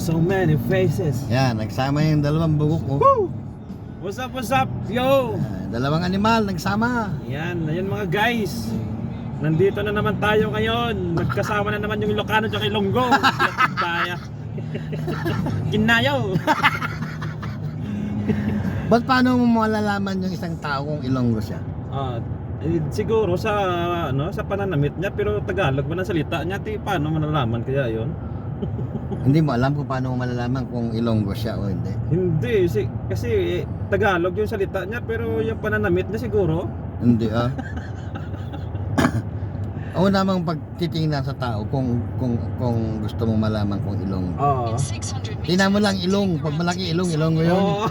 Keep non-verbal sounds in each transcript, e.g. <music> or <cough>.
So many faces. Yan, nagsama yung dalawang bugok ko. Woo! What's up, what's up? Yo! Ah, dalawang animal nagsama. Yan, ayan mga guys. Nandito na naman tayo ngayon. Nagkasama na naman yung Ilocano at Ilonggo. <laughs> Baya. Ginayaw. Ba't paano mo malalaman yung isang tao kung Ilonggo siya? Ah, eh, siguro sa ano sa pananamit niya pero Tagalog ba ng salita niya ti paano malalaman kaya yon? <laughs> Hindi mo alam kung paano mo malalaman kung Ilonggo siya o hindi. Hindi si kasi eh, Tagalog yung salita niya pero yung pananamit niya siguro. Hindi ah. <laughs> Ako namang pagtitingnan sa tao kung kung kung gusto mong malaman kung Ilonggo. Oo. Tingnan mo lang ilong, pag malaki ilong, Ilonggo yun. Oo. <laughs>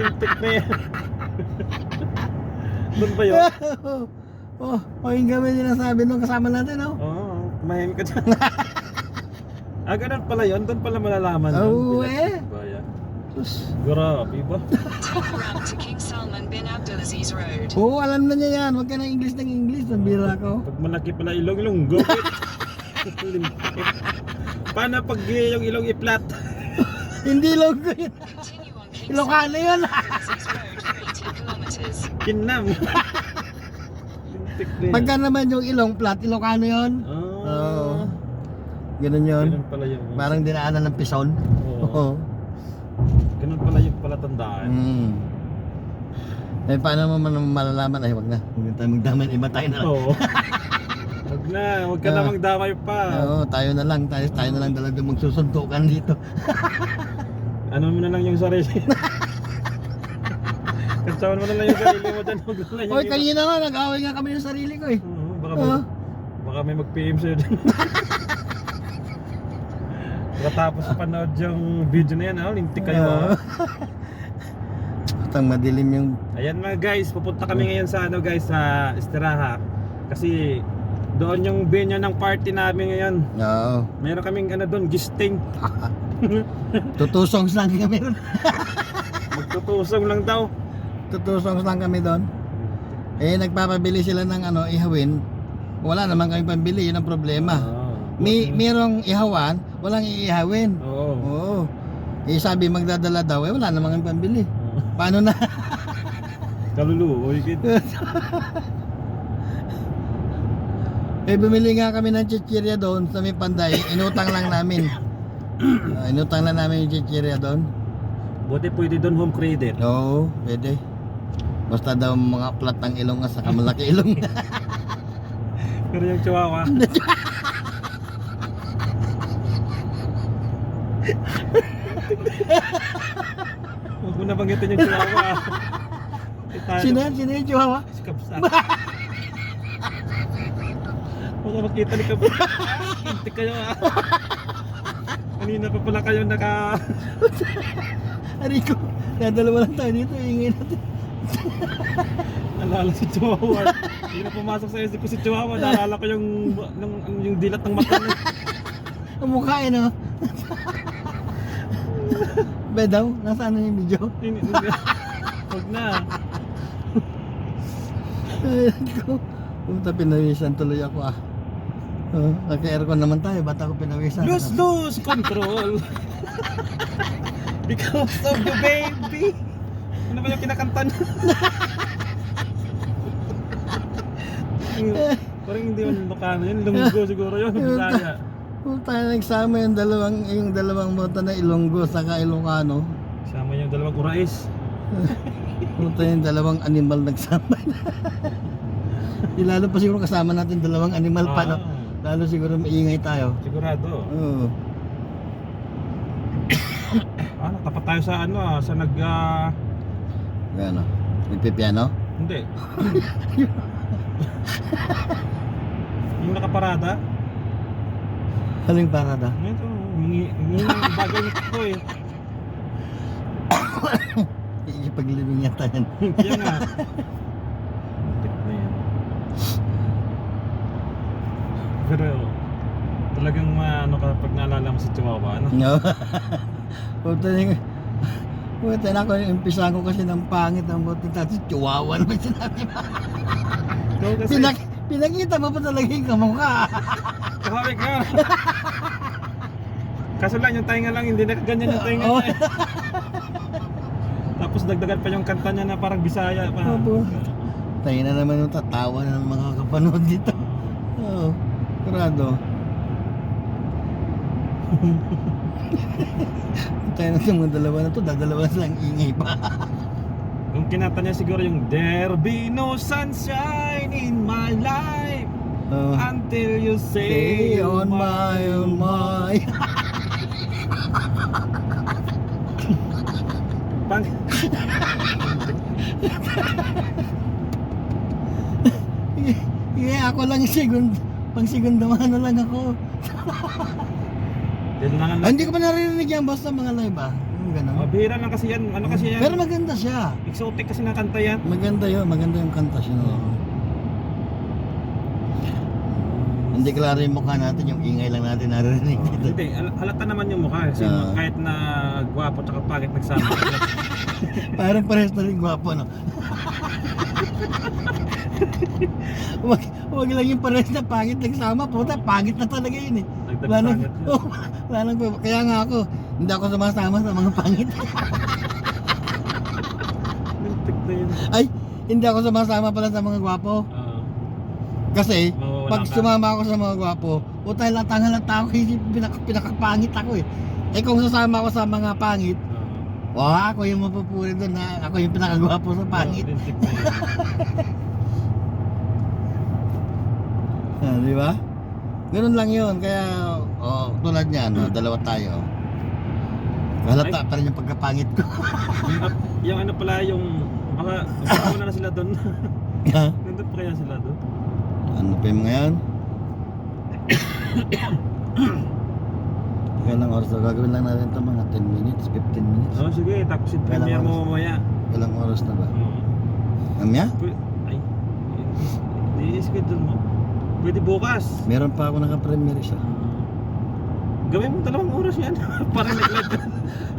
Lintik na yan. Doon ba yun? <laughs> oh, oh, yung gawin yung sinasabi nung kasama natin, oh. Oo, mahimik ka dyan. <laughs> ah, ganun pala yun. Doon pala malalaman. Oo, yun. eh. Sus. Grabe ba? Route to King Salman bin Abdulaziz Road. Oo, alam na niya yan. Huwag ka ng English ng English. Nabira ko. Pag malaki pala ilong, ilong gopit. Lintik. <laughs> Paano pag yung ilong i-flat? <laughs> Hindi yun. Continue on King Ilocano yun. Abdulaziz Road for 18 kilometers. Kinam. Pagka naman yung ilong flat, Ilocano yun. Oo. Oh. Ganun yun. Ganun pala yung... Parang dinaanan ng pison. Oo. <laughs> Oo. Ganun pala yung palatandaan. Mm. Eh, paano mo man malalaman? Ay, wag na. Huwag tayo magdaman. Iba tayo na lang. Oo. <laughs> Huwag na, huwag ka Ah. na magdamay pa. Oo, tayo na lang. Tayo, tayo na lang talaga magsusuntukan dito. <laughs> Ano mo na lang yung sarili. Kansawan mo na lang yung sarili mo dyan. Huwag na lang yung Oy, iba. kanina nga, nag-away nga kami ng sarili ko eh. Oo, baka, Oo. may, baka may mag-PM sa'yo dyan. Pagkatapos panood yung video na yan, ah, lintik kayo ah. Putang madilim yung... Ayan mga guys, pupunta kami ngayon sa ano guys, sa Esteraha. Kasi doon yung venue ng party namin ngayon. Oo. Meron kaming ano doon, gisting. <laughs> Tutusongs lang kami doon. <laughs> Magtutusong lang daw. Tutusongs lang kami doon. Eh, nagpapabili sila ng ano, ihawin. Wala naman kami pambili, yun ang problema. Oo. May, merong ihawan, walang iihawin. Oo. Oo. Eh, sabi magdadala daw, eh, wala naman kami pambili. Paano na? <laughs> Kaluluoy kid. <laughs> eh, bumili nga kami ng chichirya doon sa may panday. Inutang lang namin. <coughs> Ah, inutang lang namin yung chichirya doon. Buti pwede doon home credit. Oo, pwede. Basta daw mga plat ng ilong at saka malaki ilong. <laughs> Pero yung chihuahua. Huwag mo na banggitin yung chihuahua. Tayo- Sino yan? Sino yung chihuahua? Si Kapsa. Baka makita ni Kapsa. Hintik kayo ah. Kanina pa pala kayo naka... Arico, nadalawa lang tayo dito. Ingay natin. Naalala si Chihuahua. Hindi na pumasok sa isip ko si Chihuahua. Naalala ko yung, yung, yung dilat ng mata niya. Ang mukha eh, no? <laughs> Be daw, nasaan na yung video? Hindi- hindi. Huwag na. Ay, ko. Pumunta pinawisan tuloy ako ah. Uh, Naka-aircon naman tayo, ba't ako pinawisan? Lose, lose control. <laughs> Because of the baby. Ano ba yung kinakanta? Yung- <laughs> Parang hindi man Ilocano yun. Lunggo siguro yun. Bisaya. Tayo nagsama yung dalawang, yung dalawang mota na Ilonggo saka Ilocano. Sama yung dalawang kurais. <laughs> Pumunta yung dalawang animal nagsama. <laughs> Lalo pa siguro kasama natin dalawang animal pa, no? Lalo siguro maingay tayo. sigurado. Oo. <coughs> Ah, natapat tayo sa ano ah, sa nag... ah, Ano? Nagpipiano? hindi. <laughs> yung nakaparada. Haling parada? Ito, mga mga bagay na ko eh. <coughs> Ikipaglibing yata yan. Kaya nga. Tip na yan. Pero talagang maano ka pag naalala mo si Chihuahua, ano? No. <laughs> Puta yung... Puta na ako, umpisa ko kasi ng pangit ang buti tapos chihuahua naman sinabi mo. Pinakita mo pa talaga yung kamukha. <laughs> kahawig <laughs> ka. Kaso lang yung tainga lang, hindi na ganyan yung tainga niya. eh. <laughs> Tapos dagdagan pa yung kanta niya na parang Bisaya pa. Opo. Tayo na naman yung tatawa ng mga kapanood dito. Oo. Kurado. <laughs> Tayo na sa mga dalawa na to, dadalawa silang ingay pa. Yung kinata niya siguro yung There be no sunshine in my life Oo. until you say Stay on my, on my. Pang <laughs> Yeah, ako lang yung segundo. Pang segundo ano lang ako. Yan lang ang Ah, hindi ko pa naririnig yan basta mga live ah. Yung ganun. Oh, bihira lang kasi yan. Ano kasi yan? Pero maganda siya. Exotic kasi na kanta yan. Maganda yun, maganda yung kanta siya. Hindi klaro yung mukha natin, yung ingay lang natin naririnig Oh, dito. hindi, hal- halata naman yung mukha. Kasi Ah. kahit na gwapo tsaka pangit nagsama. <laughs> Parang parehas na rin gwapo, no? <laughs> wag, wag lang yung parehas na pangit nagsama, puta, pangit na talaga yun eh. Wala nang, yun. oh, <laughs> wala nang, kaya nga ako, hindi ako sumasama sa mga pangit. Lintik na yun. Ay, hindi ako sumasama pala sa mga gwapo. Ah, Kasi, Mawawala pag ka. sumama ako sa mga gwapo, puta, latang halata ako, <laughs> hindi pinak pinakapangit ako eh. Eh kung sasama ako sa mga pangit, ah. wah, ako yung mapupuri doon na ako yung pinakagwapo sa pangit. <laughs> Ah, di ba? Ganun lang yun. Kaya, oh, tulad niyan, no, dalawa tayo. Halata pa rin yung pagkapangit ko. yung, yung ano pala yung baka <laughs> baka na sila doon. Ha? Nandun pa kaya sila doon? Ano pa yung mga yan? <coughs> Kailang oras na gagawin lang natin ito mga 10 minutes, 15 minutes. Oo, sige, tapos yung premiere mo mamaya. Ilang oras na ba? Oo. Amya? Ay, i-schedule mo. Pwede bukas. Meron pa ako naka-premiere isa. Gawin mo dalawang oras yan. <laughs> Para <laughs> ka.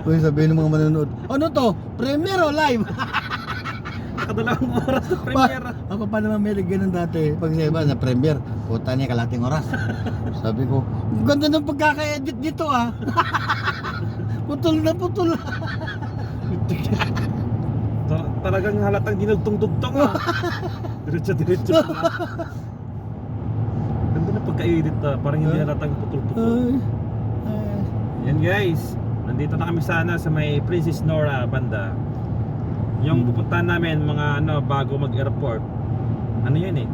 Uy, sabihin ng mga manonood, ano to? Premiere o live? <laughs> Nakadalawang <laughs> oras sa Pa, premiere. ako pa naman may ganun dati. Pag sa iba, sa premiere, puta niya kalating oras. <laughs> Sabi ko, "Ang ganda ng pagkaka-edit dito ah. <laughs> putol na putol. Ta- Talagang halatang dinugtong-dugtong ah. Diretso-diretso pa. Ganda na pagka-edit ah. Parang hindi halatang putol-putol. Yan guys, nandito na kami sana sa may Princess Nora banda. Yung pupuntahan namin mga ano bago mag-airport. Ano 'yun eh?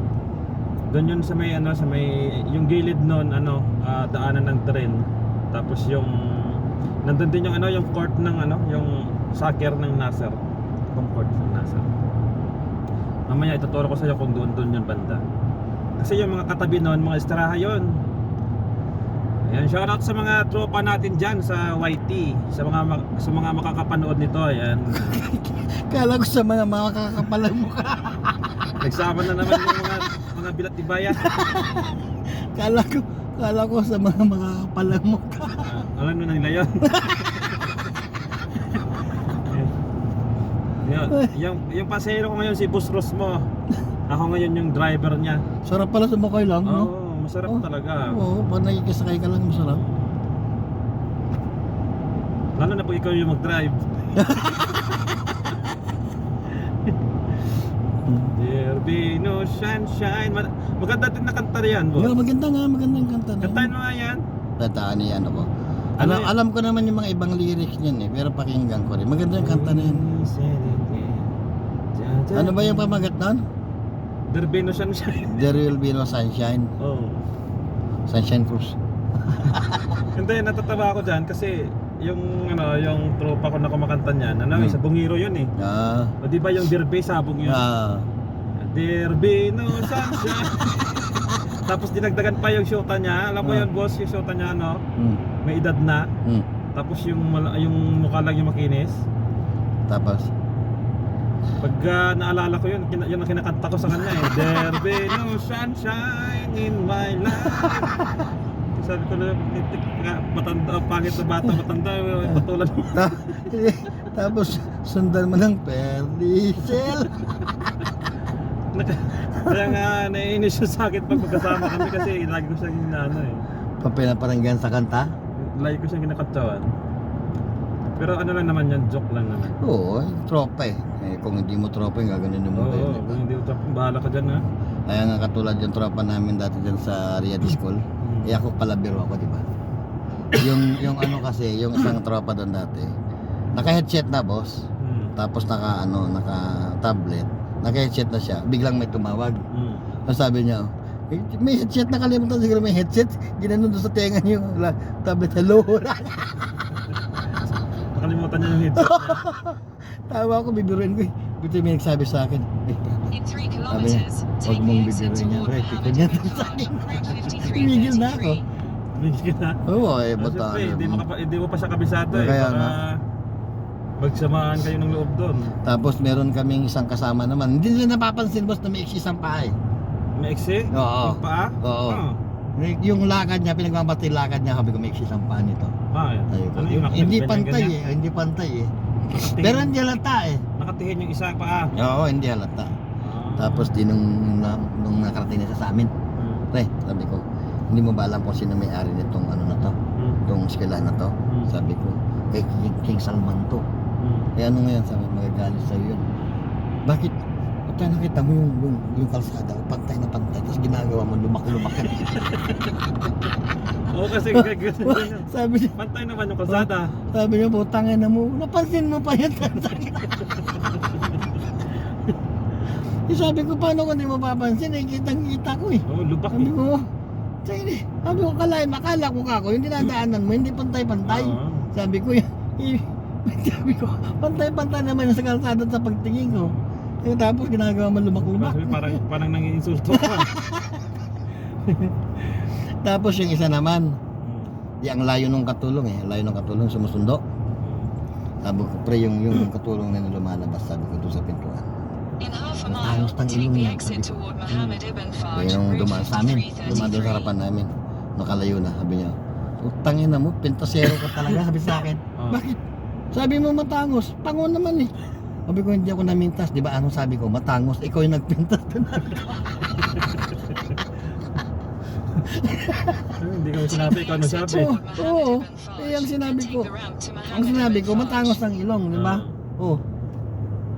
Doon yun sa may ano sa may yung gilid noon ano ah, daanan ng tren. Tapos yung nandun din yung ano yung court ng ano yung soccer ng Nasser. Yung court ng Nasser. Mamaya ituturo ko sa iyo kung doon doon yung banda. Kasi yung mga katabi noon, mga estiraha yun. Ayan, shoutout sa mga tropa natin dyan sa YT, sa mga sa mga makakapanood nito. Ayan. <laughs> Kala ko sa mga makakapalang mukha. <laughs> Nagsama na naman yung mga mga bilat ibaya. <laughs> Kala ko, kala ko sa mga makakapalang mukha. Ah, alam mo na nila yun. yun, yung, yung pasahero ko ngayon si Bus Ross mo. Ako ngayon yung driver niya. Sarap pala sumakay lang, Oo, no? Masarap Oh. talaga. Oo, pag nakikisakay ka lang, masarap. Lalo na pag ikaw yung mag-drive. <laughs> There be no sunshine. Ma- Maganda din na kanta yan, boss. maganda nga, maganda yung kanta na. Kantahin mo nga yan. Tataan niya ano ko. Ano Alam, alam ko naman yung mga ibang lyrics niyan eh, pero pakinggan ko rin. Maganda yung kanta na yan. Ano ba yung pamagat nun? There be no sunshine. There will be no sunshine. Oh. Sunshine Cruise. <laughs> Hindi, natatawa ako dyan kasi yung ano, yung tropa ko na kumakanta niyan, ano, Hmm. sa Bungiro yun eh. Ah. O di ba yung Derbe sabong yun? Ah. There be no sunshine. <laughs> Tapos dinagdagan pa yung shota niya. Alam mo Ah. yun, boss, yung shota niya, ano, Hmm. may edad na. Hmm. Tapos yung yung mukha lang yung makinis. Tapos. Pag ah, naalala ko yun, kina- yun ang kinakanta ko sa kanya eh. There be no sunshine in my life. Sabi ko na, "Titik ka, matanda, pangit na bata, matanda, eh, patulan mo. Ta tapos sundan mo ng Perdicel. Naka- Kaya nga, naiinis siya sa akin pag magkasama kami kasi lagi ko siyang inaano eh. Papinaparanggan sa kanta. Lagi ko siyang kinakatsawan. Pero ano lang naman yan, joke lang naman. Oo, tropa eh. eh. Kung hindi mo tropa, yung gaganin mo Oo, ba yun? kung hindi ko bahala ka dyan ha. Kaya nga katulad yung tropa namin dati dyan sa Riyadh School. Eh ako palabiro ako, di ba? yung yung ano kasi, yung isang tropa doon dati. Naka-headset na, boss. Hmm. Tapos naka ano, naka tablet. Naka-headset na siya. Biglang may tumawag. Hmm. Ang sabi niya, "Eh, may headset nakalimutan siguro may headset. Ginanon doon sa tenga yung la- tablet. Hello. <laughs> Nakalimutan niya yung headset niya. <laughs> Tawa ko, bibiruin ko. eh. Buti may nagsabi sa akin. Eh, In 3 Sabi niya, kilometers, "Huwag mong bibiruin. Ikaw Mohammed niyan." Ibn Faj, Route Tumigil na ako. 5333. Bigyan ka na. Oo, eh, bata. Hindi mo, hindi mo pa siya kabisado eh. Kaya Baka nga. magsamahan kayo ng loob doon. Tapos meron kaming isang kasama naman. Hindi nila napapansin boss na may iksis ang paa eh. May exe? Oo. Yung paa? Oo. Ah. Yung lakad niya, pinagmamatay lakad niya, sabi ko may paa nito. Bakit? Ayun ko. Ano Yung- yung hindi pantay ganyan? eh, hindi pantay eh. Nakatingin- Pero hindi halata eh. Nakatihin yung isa paa. Oo, hindi halata. Ah. Tapos di nung, na, nung nakarating na siya sa amin, Hmm. pre, sabi ko, hindi mo ba alam kung sino may-ari nitong ano na to, Hmm. itong eskwela na to? Hmm. Sabi ko, kay King, King Salman to. Hmm. Kaya ano ngayon, sabi, magagalit sa'yo yun. Bakit? Pagka nakita mo yung, yung, yung kalsada, pantay na pantay, tapos ginagawa mo lumak-lumak. <laughs> Oo kasi gagawin niya. sabi niya, Pantay naman yung kalsada. sabi niya, putangin na mo, napansin mo pa yan. <laughs> Eh, sabi ko, paano ko hindi mapapansin? Eh, kitang-kita ko eh. Oo, lubak Sabi eh. ko, sige, sabi ko, kalahin, makala ko kako, yung dinadaanan mo, hindi pantay-pantay. Oo. Sabi ko, "Y- <laughs> y- sabi ko, pantay-pantay naman yung sa kalsada sa pagtingin ko. Eh, tapos ginagawa mo lumak-lumak. Parang, parang nanginsulto ka. <laughs> Tapos yung isa naman, Hmm. di ang layo ng katulong eh, layo ng katulong sumusundo. Sabi ko, pre, yung, yung katulong na lumalabas, sabi ko doon sa pintuan. In half a mile, take ilong the niya, exit toward Mohammed Ibn Faj, Kaya yung dumaan sa amin, dumaan doon sa 5333. harapan namin, nakalayo na, sabi niya, utangin na mo, pintasero ka talaga, sabi sa akin. <laughs> Oh. Bakit? Sabi mo matangos, pango naman eh. Sabi ko, hindi ako namintas, di ba? Anong sabi ko? Matangos, ikaw yung nagpintas <laughs> doon. Hindi ko sinabi ikaw ano sabi. Oo, oo. Eh, ang sinabi ko, Ang sinabi ko, matangos ang ilong, di ba? Oh.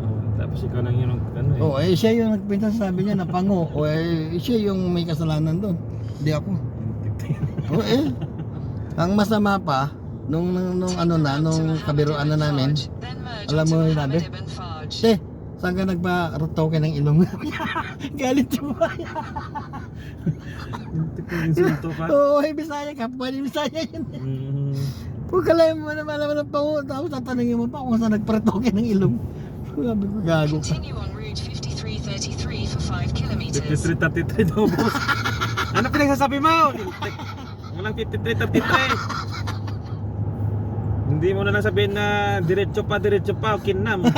Oo, tapos ikaw lang yun ang ano eh. Oh, eh siya yung nagpintas, sabi niya na pango. O eh, siya yung may kasalanan doon. Hindi ako. <laughs> Oh eh. Ang masama pa, nung, nung, nung ano na, nung kabiruan na namin, alam mo yung sabi? eh, saan ka nagpa-retoke ng ilong? <laughs> Galit yung baya. Hindi ko insulto ka. Oo, eh, Bisaya ka. Pwede Bisaya yun. Mm. Huwag ka lang mo naman naman ng pango. Tapos tatanungin mo pa kung saan nagpa-retoke ng ilong. Sabi ko, gago ka. Continue on Route 5333 for 5 kilometers. 53-33 daw boss. <laughs> ano pinagsasabi mo? Walang 53-33. Hindi mo na lang sabihin na diretso pa, diretso pa, kinam. <laughs>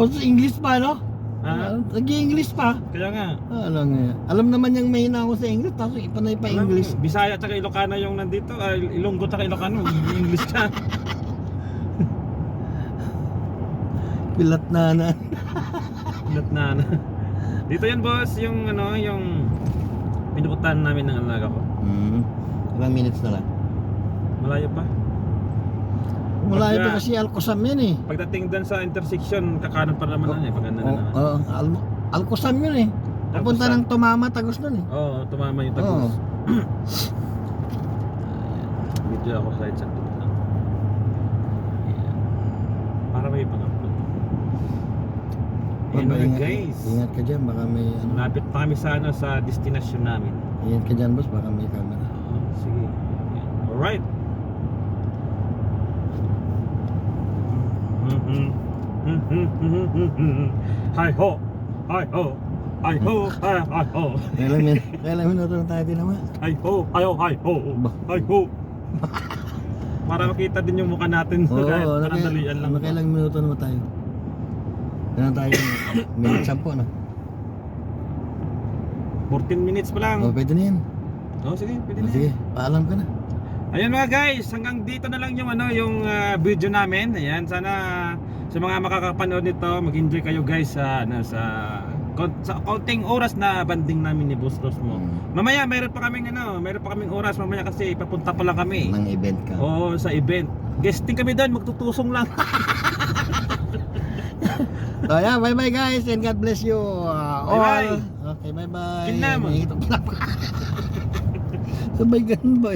O sa English pa, no? Ha? Nag-English pa. Kaya nga. Alam nga. Alam naman niyang may hina ako sa English, tapos ipanay pa Alam English. Bisaya at Ilocano yung nandito. Ah, Ilonggo at Ilocano. English ka. Pilat <laughs> na na. <laughs> Not na na. Dito yan boss, yung ano, yung pinukutan namin ng alaga ko. Hmm. Ilang minutes na lang. Malayo pa. Malayo pa kasi Alcosam yan eh. Pagdating doon sa intersection, kakanan pa naman na eh. Pag ano na Oh, naman. oh, Al- Alcosam yun eh. Papunta ng Tumama, Tagos nun eh. Oo, oh, tumama yung Oo. tagos. <coughs> Video ako sa lang. Ayan. Para may pang-upload. Ayan mga ingat, guys. Ingat ka dyan, baka may ano. Malapit pa kami sa, ano, sa destination namin. Ingat ka dyan boss, baka may camera. Oo, sige. Ayan. Alright. Hi ho! Hi ho! Hi ho! Hi hi ho! Kailang, min kailang minuto na tayo din naman. Hi ho! Hi ho! Hi ho! Hi ho! Para makita din yung mukha natin Oo, kahit oh, panandalian lang. Nakailang minuto naman tayo. Ano tayo? Minute 10 na. 14 minutes pa lang. Oh, pwede na yan. Oh, sige, pwede Oh, na. sige, paalam ka na. Ayun mga guys, hanggang dito na lang yung ano, yung ah, video namin. Ayan, sana sa mga makakapanood nito, mag-enjoy kayo guys sa ano sa sa konting oras na banding namin ni Boss Ross mo. Hmm. Mamaya meron pa kaming ano, meron pa kaming oras mamaya kasi papunta pa lang kami. Nang event ka. Oo, sa event. Guesting kami doon, magtutusong lang. <laughs> So yeah, bye bye guys and God bless you uh, all. Bye-bye. Okay, bye bye. Kinam. Sabay ganun ba?